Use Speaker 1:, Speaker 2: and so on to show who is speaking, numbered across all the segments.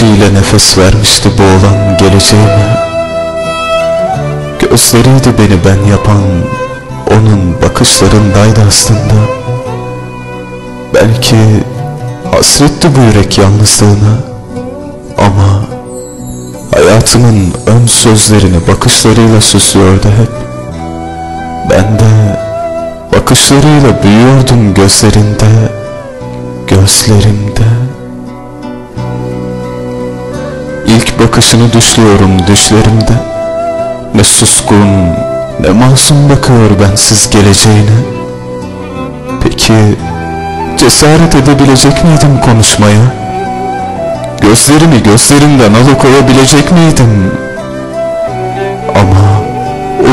Speaker 1: Gülüşüyle nefes vermişti boğulan geleceğime. Gözleriydi beni ben yapan Onun bakışlarındaydı aslında. Belki hasretti bu yürek yalnızlığına Ama Hayatımın ön sözlerini bakışlarıyla süslüyordu hep. Ben de bakışlarıyla büyüyordum gözlerinde Gözlerimde Bakışını düşlüyorum düşlerimde Ne suskun ne masum bakıyor bensiz geleceğine Peki cesaret edebilecek miydim konuşmaya? Gözlerimi gözlerimden alıkoyabilecek miydim? Ama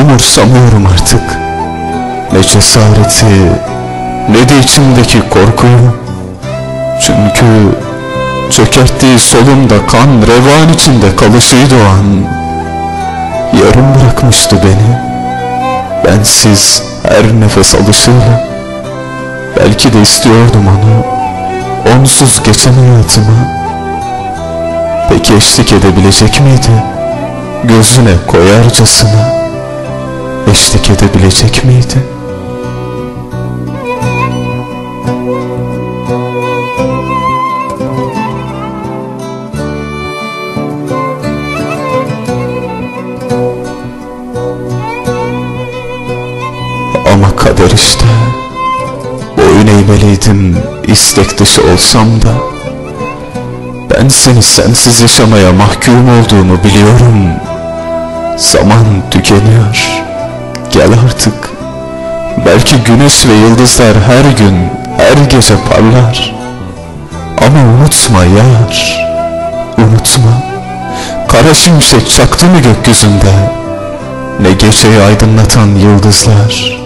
Speaker 1: umursamıyorum artık Ne cesareti ne de içimdeki korkuyu Çünkü Çökerttiği solumda kan revan içinde kalışıydı o an. Yarım bırakmıştı beni. Bensiz her nefes alışıyla Belki de istiyordum onu. Onsuz geçen hayatıma Peki eşlik edebilecek miydi? Gözüne koyarcasına. Eşlik edebilecek miydi? Kader işte. Boyun eğmeliydim istek dışı olsam da. Ben seni sensiz yaşamaya mahkum olduğumu biliyorum. Zaman tükeniyor. Gel artık. Belki güneş ve yıldızlar her gün her gece parlar. Ama unutma yar Unutma. Kara şimşek çaktı mı gökyüzünde? Ne geceyi aydınlatan yıldızlar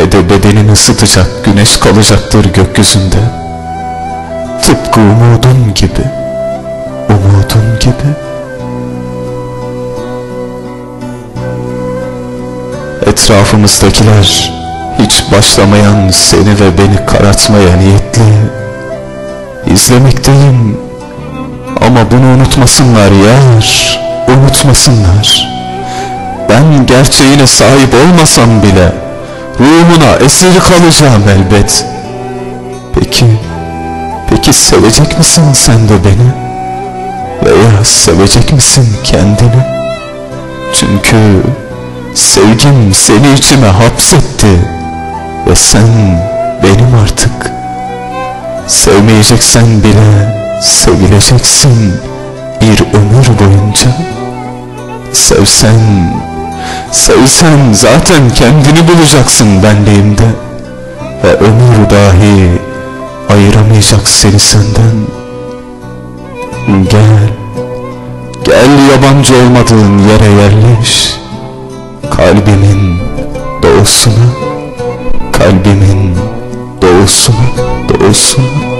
Speaker 1: ne de bedenini ısıtacak güneş kalacaktır gökyüzünde. Tıpkı umudun gibi Umudun gibi. Etrafımızdakiler Hiç başlamayan seni ve beni karartmaya niyetli. İzlemekteyim Ama bunu unutmasınlar yar Unutmasınlar. Ben gerçeğine sahip olmasam bile Ruhuna esir kalacağım elbet. Peki Peki sevecek misin sen de beni? Veya sevecek misin kendini? Çünkü Sevgim seni içime hapsetti Ve sen benim artık. Sevmeyeceksen bile Sevileceksin Bir ömür boyunca. Sevsen Sevsen zaten kendini bulacaksın benliğimde. Ve ömür dahi ayıramayacak seni senden. Gel, gel yabancı olmadığın yere yerleş. Kalbimin doğusuna, kalbimin doğusuna, doğusuna